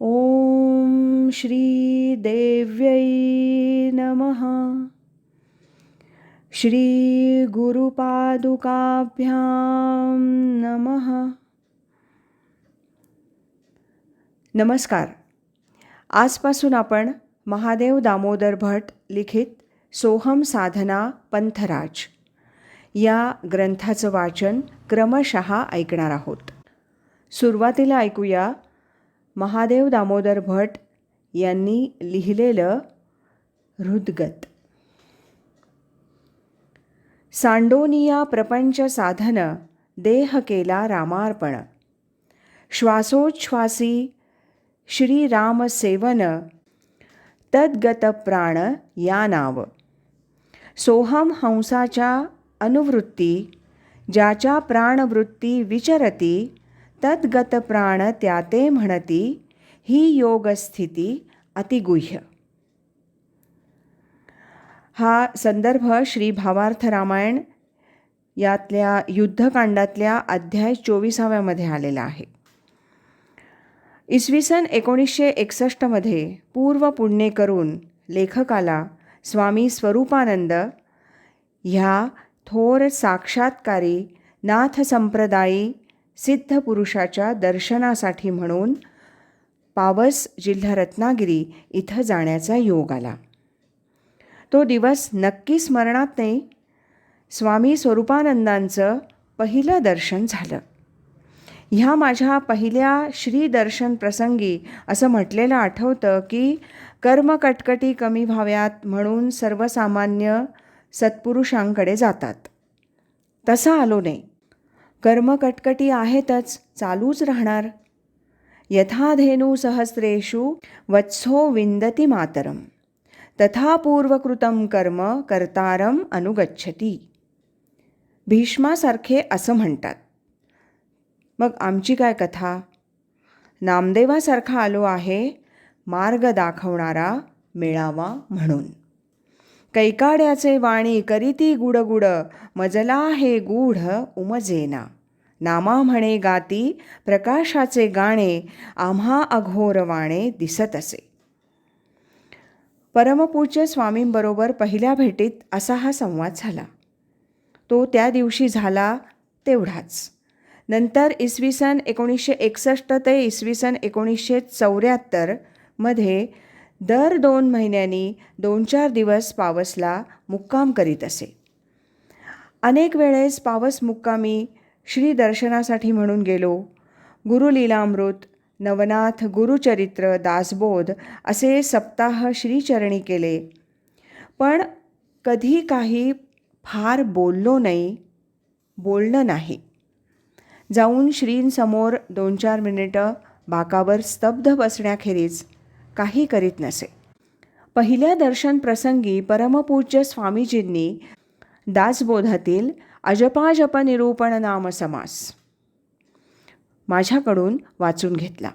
ॐ श्रीदेव्यै नमः। श्रीगुरुपादुकाभ्यां नमः। नमस्कार। आजपासून आपण महादेव दामोदर भट लिखित सोहम साधना पंथराज या ग्रंथाचं वाचन क्रमशः ऐकणार आहोत. सुरुवातीला ऐकूया महादेव दामोदर भट यांनी लिहिलेलं हृदगत. सांडोनिया प्रपंच साधन देह केला रामार्पण. श्वासोच्छ्वासी श्रीराम सेवन तद्गत प्राण या नाव. सोहम हंसाच्या अनुवृत्ती ज्याच्या प्राणवृत्ती विचरती तद्गत प्राण त्याते म्हणती ही योगस्थिती अतिगुह्य. हा संदर्भ श्री भावार्थ रामायण यातल्या युद्धकांडातल्या अध्याय चोवीसाव्यामध्ये आलेला आहे. इसवी सन एकोणीसशे एकसष्टमध्ये पूर्व पुण्य करून लेखकाला स्वामी स्वरूपानंद ह्या थोर साक्षात्कारी नाथ संप्रदायी सिद्ध पुरुषाच्या दर्शनासाठी म्हणून पावस जिल्हा रत्नागिरी इथं जाण्याचा योग आला. तो दिवस नक्की स्मरणात नाही स्वामी स्वरूपानंदांचं पहिलं दर्शन झालं. ह्या माझ्या पहिल्या श्रीदर्शन प्रसंगी असं म्हटलेलं आठवतं की कर्मकटकटी कमी व्हाव्यात म्हणून सर्वसामान्य सत्पुरुषांकडे जातात. तसं आलो नाही. कर्मकटकटी आहेतच चालूच राहणार. यथाधेनू सहस्रेषु वत्सो विंदती मातरम. तथा पूर्वकृतं कर्म कर्तारम अनुगच्छती. भीष्मासारखे असं म्हणतात. मग आमची काय कथा? नामदेवासारखा आलो आहे मार्ग दाखवणारा मिळावा म्हणून. कैकाड्याचे वाणी करीती गुडगुड मजला हे गूढ उमजेना. नामा म्हणे गाती प्रकाशाचे गाणे आम्हा अघोरवाणे दिसत असे परमपूज्य स्वामींबरोबर पहिल्या भेटीत असा हा संवाद झाला. तो त्या दिवशी झाला तेवढाच. नंतर इसवी सन एकोणीसशे एकसष्ट ते इसवी सन एकोणीसशे चौऱ्याहत्तरमध्ये दर दोन महिन्यांनी दोन चार दिवस पावसला मुक्काम करीत असे. अनेक वेळेस पावस मुक्कामी श्री दर्शनासाठी म्हणून गेलो. गुरुलीलामृत नवनाथ गुरुचरित्र दासबोध असे सप्ताह श्रीचरणी केले. पण कधी काही फार बोललो नाही बोलणं नाही. जाऊन श्रींसमोर दोन चार मिनिटं बाकावर स्तब्ध बसण्याखेरीज काही करीत नसे. पहिल्या दर्शन प्रसंगी परमपूज्य स्वामीजींनी दासबोधातील अजपाजप निरूपण नाम समास माझ्याकडून वाचून घेतला.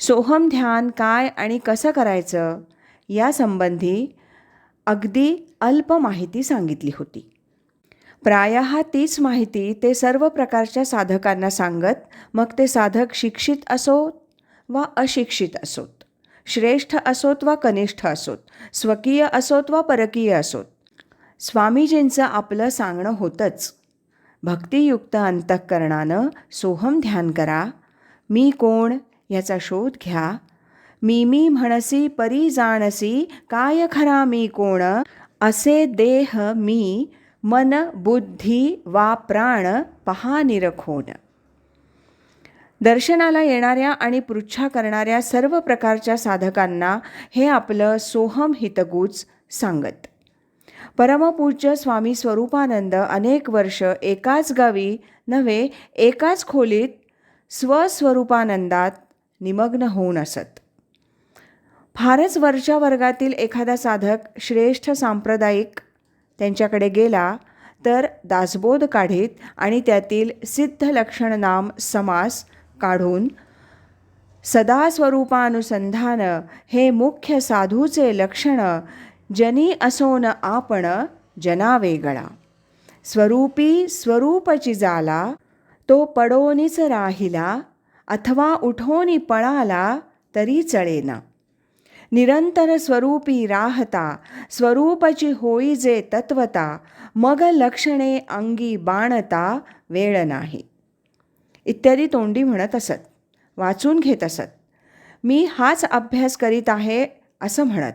सोहम ध्यान काय आणि कसं करायचं यासंबंधी अगदी अल्प माहिती सांगितली होती. प्राय तीच माहिती ते सर्व प्रकारच्या साधकांना सांगत मग ते साधक शिक्षित असोत वा अशिक्षित असोत. श्रेष्ठ असोत वा कनिष्ठ असोत स्वकीय असोत वा परकीय असोत? स्वामीजींचं आपलं सांगणं होतंच. भक्तियुक्त अंतःकरणानं सोहम ध्यान करा. मी कोण? याचा शोध घ्या. मी मी म्हणसी परी जाणसी काय खरा मी कोण? असे देह मी मन बुद्धी वा प्राण पहा निरखोन. दर्शनाला येणाऱ्या आणि पृच्छा करणाऱ्या सर्व प्रकारच्या साधकांना हे आपलं सोहम हितगूच सांगत. परमपूज्य स्वामी स्वरूपानंद अनेक वर्ष एकाच गावी नव्हे एकाच खोलीत स्वस्वरूपानंदात निमग्न होऊन असत. फारच वरच्या वर्गातील एखादा साधक श्रेष्ठ सांप्रदायिक त्यांच्याकडे गेला तर दासबोध काढीत आणि त्यातील सिद्ध लक्षण नाम समास काढून सदा स्वरूपानुसंधान हे मुख्य साधूचे लक्षण जनी असोन आपण जनावेगळा स्वरूपी स्वरूपची जाला तो पडोनीच राहिला अथवा उठोनी पळाला तरी चळेना. निरंतर स्वरूपी राहता स्वरूपची होई जे तत्वता मग लक्षणे अंगी बाणता वेळ नाही. इत्यादी तोंडी म्हणत असत. वाचून घेत असत. मी हाच अभ्यास करीत आहे असं म्हणत.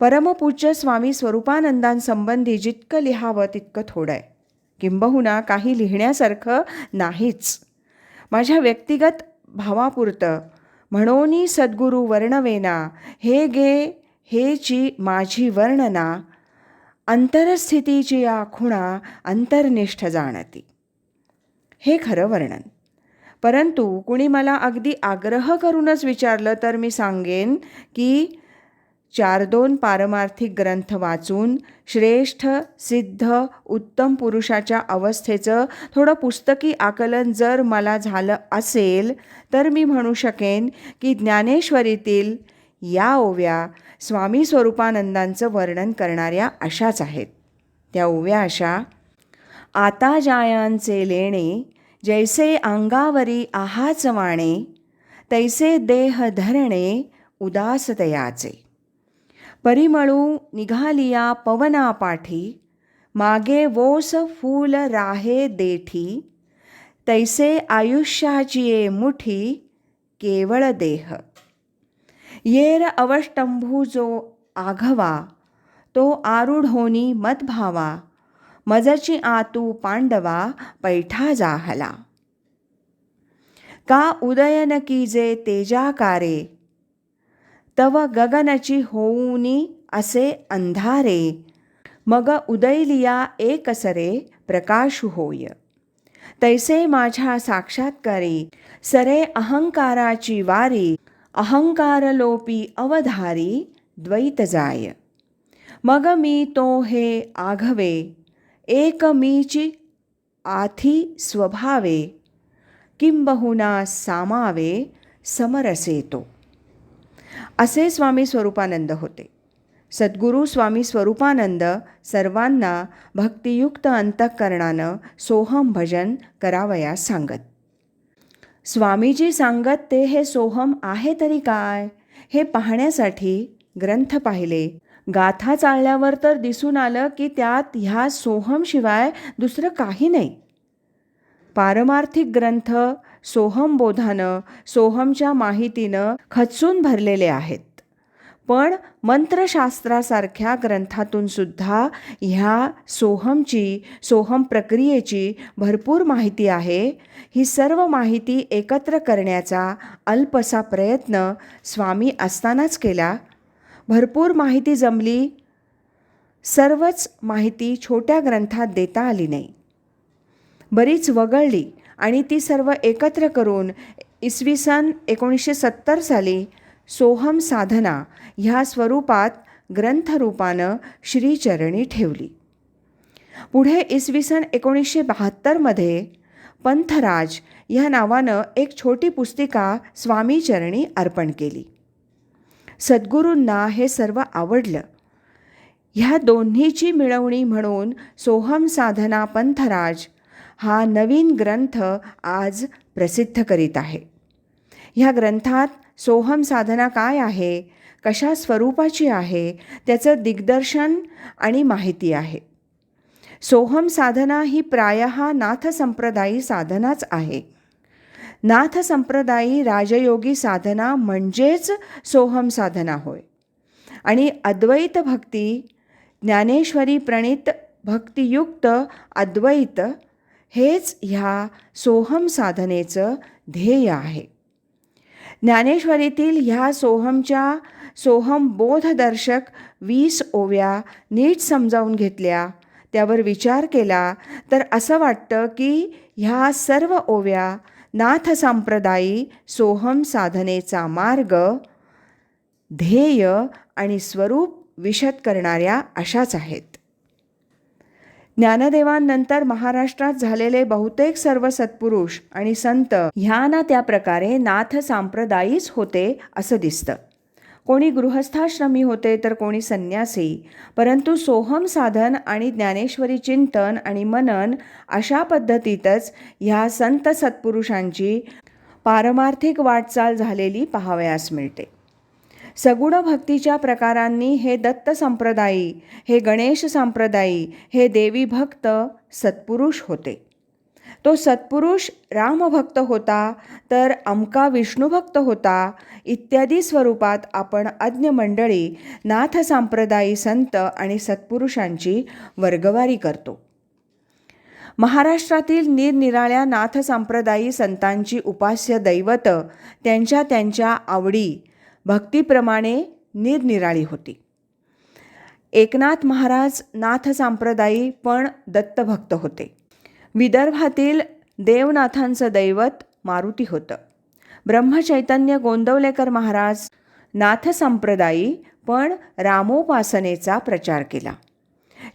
परमपूज्य स्वामी स्वरूपानंदांसंबंधी जितकं लिहावं तितकं थोडं आहे. किंबहुना काही लिहिण्यासारखं नाहीच. माझ्या व्यक्तिगत भावापुरतं म्हणोनी सद्गुरू वर्णवेना हे गे हेची माझी वर्णना अंतरस्थितीची या खुणा अंतर्निष्ठ जाणती. हे खरं वर्णन. परंतु कुणी मला अगदी आग्रह करूनच विचारलं तर मी सांगेन की चार दोन पारमार्थिक ग्रंथ वाचून श्रेष्ठ सिद्ध उत्तम पुरुषाच्या अवस्थेचं थोडं पुस्तकी आकलन जर मला झालं असेल तर मी म्हणू शकेन की ज्ञानेश्वरीतील या ओव्या स्वामी स्वरूपानंदांचं वर्णन करणाऱ्या अशाच आहेत. त्या ओव्या अशा आता जायांचे लेणे जैसे अंगावरी आहाच वाणे तैसे देह धरणे उदासतयाचे. परिमळू निघालिया पवनापाठी मागे वोस फूल राहे देठी तैसे आयुष्याची ये मुठी केवळ देह. येर अवष्टंभू जो आघवा तो आरूढोनी मदभावा मजची आतू पांडवा पैठा जाहला. का उदयन की जे तेजाकारे तव गगनची होऊनी असे अंधारे मग उदयलिया एकसरे प्रकाश होय. तैसे माझ्या साक्षात्कारी सरे अहंकाराची वारी अहंकारलोपी अवधारी द्वैत जाय. मग मी तो हे आघवे एकमीची आथी स्वभावे किंबहुना सामावे समरसेतो. असे स्वामी स्वरूपानंद होते. सद्गुरू स्वामी स्वरूपानंद सर्वांना भक्तियुक्त अंतःकरणानं सोहम भजन करावयास सांगत. स्वामीजी सांगत ते हे सोहम आहे तरी काय? हे पाहण्यासाठी ग्रंथ पाहिले. गाथा चालल्यावर तर दिसून आलं की त्यात ह्या सोहमशिवाय दुसरं काही नाही. पारमार्थिक ग्रंथ सोहम बोधानं सोहमच्या माहितीनं खचून भरलेले आहेत. पण मंत्रशास्त्रासारख्या ग्रंथातून सुद्धा ह्या सोहमची सोहम प्रक्रियेची भरपूर माहिती आहे. ही सर्व माहिती एकत्र करण्याचा अल्पसा प्रयत्न स्वामी असतानाच केला. भरपूर माहिती जमली. सर्वच माहिती छोट्या ग्रंथात देता आली नाही. बरीच वगळली आणि ती सर्व एकत्र करून इसवी सन एकोणीसशे सत्तर साली सोहम साधना ह्या स्वरूपात ग्रंथरूपानं श्रीचरणी ठेवली. पुढे इसवी सन एकोणीसशे बहात्तरमध्ये पंथराज ह्या नावानं एक छोटी पुस्तिका स्वामीचरणी अर्पण केली. सद्गुरूंना हे सर्व आवडलं. ह्या दोन्हीची मिळवणी म्हणून सोहम साधना पंथराज हा नवीन ग्रंथ आज प्रसिद्ध करीत आहे. ह्या ग्रंथात सोहम साधना काय आहे कशा स्वरूपाची आहे त्याचं दिग्दर्शन आणि माहिती आहे. सोहम साधना ही प्रायः नाथसंप्रदायी साधनाच आहे. नाथ संप्रदायी राजयोगी साधना म्हणजेच सोहम साधना होय. आणि अद्वैत भक्ती ज्ञानेश्वरी प्रणित भक्तियुक्त अद्वैत हेच ह्या सोहम साधनेचं ध्येय आहे. ज्ञानेश्वरीतील ह्या सोहमच्या सोहम बोधदर्शक वीस ओव्या नीट समजावून घेतल्या त्यावर विचार केला तर असं वाटतं की ह्या सर्व ओव्या नाथसंप्रदायी सोहम साधनेचा मार्ग ध्येय आणि स्वरूप विशद करणाऱ्या अशाच आहेत. ज्ञानदेवांनंतर महाराष्ट्रात झालेले बहुतेक सर्व सत्पुरुष आणि संत ह्या ना त्या प्रकारे नाथ सांप्रदायीच होते असं दिसतं. कोणी गृहस्थाश्रमी होते तर कोणी संन्यासी. परंतु सोहम साधन आणि ज्ञानेश्वरी चिंतन आणि मनन अशा पद्धतीतच ह्या संत सत्पुरुषांची पारमार्थिक वाटचाल झालेली पाहावयास मिळते. सगुण भक्तीच्या प्रकारांनी हे दत्त संप्रदायी हे गणेश संप्रदायी हे देवी भक्त सत्पुरुष होते. तो सत्पुरुष रामभक्त होता तर अमका विष्णुभक्त होता. इत्यादी स्वरूपात आपण अज्ञ मंडळी नाथ सांप्रदायी संत आणि सत्पुरुषांची वर्गवारी करतो. महाराष्ट्रातील निरनिराळ्या नाथ सांप्रदायी संतांची उपास्य दैवत त्यांच्या त्यांच्या आवडी भक्तीप्रमाणे निरनिराळी होती. एकनाथ महाराज नाथ सांप्रदायी पण दत्तभक्त होते. विदर्भातील देवनाथांचं दैवत मारुती होतं. ब्रह्मचैतन्य गोंदवलेकर महाराज नाथसंप्रदायी पण रामोपासनेचा प्रचार केला.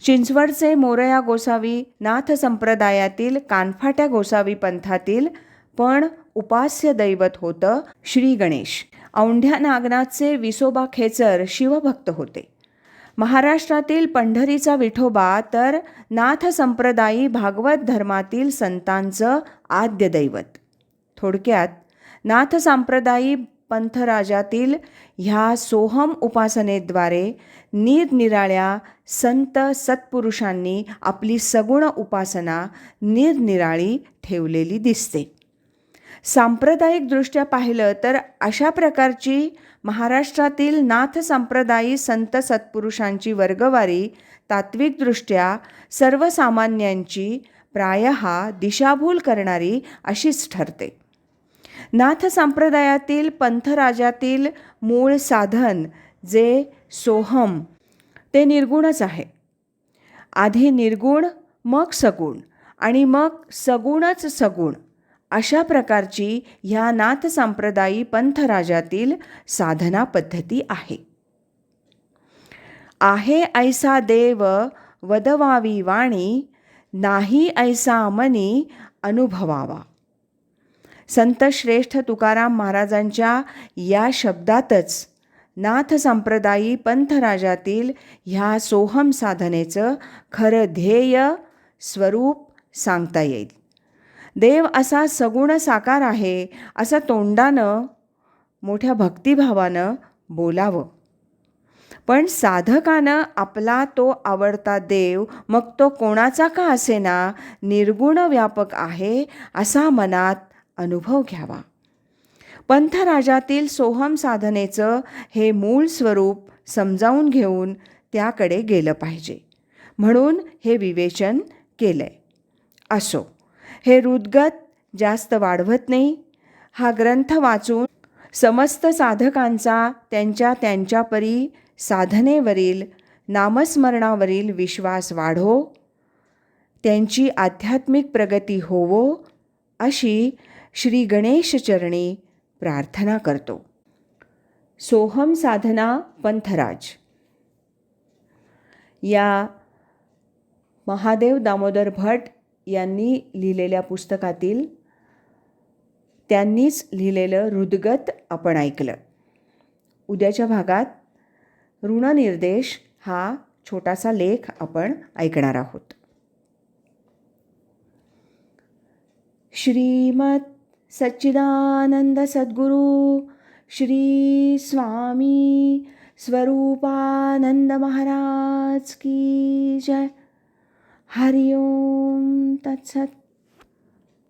चिंचवडचे मोरया गोसावी नाथ संप्रदायातील कानफाट्या गोसावी पंथातील पण उपास्य दैवत होतं श्री गणेश. औंढ्या नागनाथचे विसोबा खेचर शिवभक्त होते. महाराष्ट्रातील पंढरीचा विठोबा तर नाथ संप्रदायी भागवत धर्मातील संतांचं आद्य दैवत. थोडक्यात नाथ संप्रदायी पंथराजातील ह्या सोहम उपासनेद्वारे निरनिराळ्या संत सत्पुरुषांनी आपली सगुण उपासना निरनिराळी ठेवलेली दिसते. सांप्रदायिकदृष्ट्या पाहिलं तर अशा प्रकारची महाराष्ट्रातील नाथ संप्रदायी संत सत्पुरुषांची वर्गवारी तात्विकदृष्ट्या सर्वसामान्यांची प्राय दिशाभूल करणारी अशीच ठरते. नाथ संप्रदायातील पंथराजातील मूळ साधन जे सोहम ते निर्गुणच आहे. आधी निर्गुण मग सगुण आणि मग सगुणच सगुण. अशा प्रकारची ह्या नाथ संप्रदायी पंथराजातील साधना पद्धती आहे. आहे ऐसा देव वदवावी वाणी नाही ऐसा मनी अनुभवावा. संतश्रेष्ठ तुकाराम महाराजांच्या या शब्दातच नाथ संप्रदायी पंथराजातील ह्या सोहम साधनेचं खरं ध्येय स्वरूप सांगता येईल. देव असा सगुण साकार आहे असं तोंडानं मोठ्या भक्तिभावानं बोलावं. पण साधकानं आपला तो आवडता देव मग तो कोणाचा का असेना? निर्गुण व्यापक आहे असा मनात अनुभव घ्यावा. पंथराजातील सोहम साधनेचं हे मूळ स्वरूप समजावून घेऊन त्याकडे गेलं पाहिजे. म्हणून हे विवेचन केलं आहे असो. हे हृदगत जास्त वाढवत नाही. हा ग्रंथ वाचून समस्त साधकांचा त्यांच्या त्यांच्या परी साधनेवरील नामस्मरणावरील विश्वास वाढो. त्यांची आध्यात्मिक प्रगती होवो अशी श्री गणेशचरणी प्रार्थना करतो. सोहम साधना पंथराज. या महादेव दामोदर भट यांनी लिहिलेल्या पुस्तकातील त्यांनीच लिहिलेलं हृदगत आपण ऐकलं. उद्याच्या भागात ऋणनिर्देश हा छोटासा लेख आपण ऐकणार आहोत. श्रीमत सच्चिदानंद सद्गुरू श्री स्वामी स्वरूपानंद महाराज की जय. हरिओम तत्सत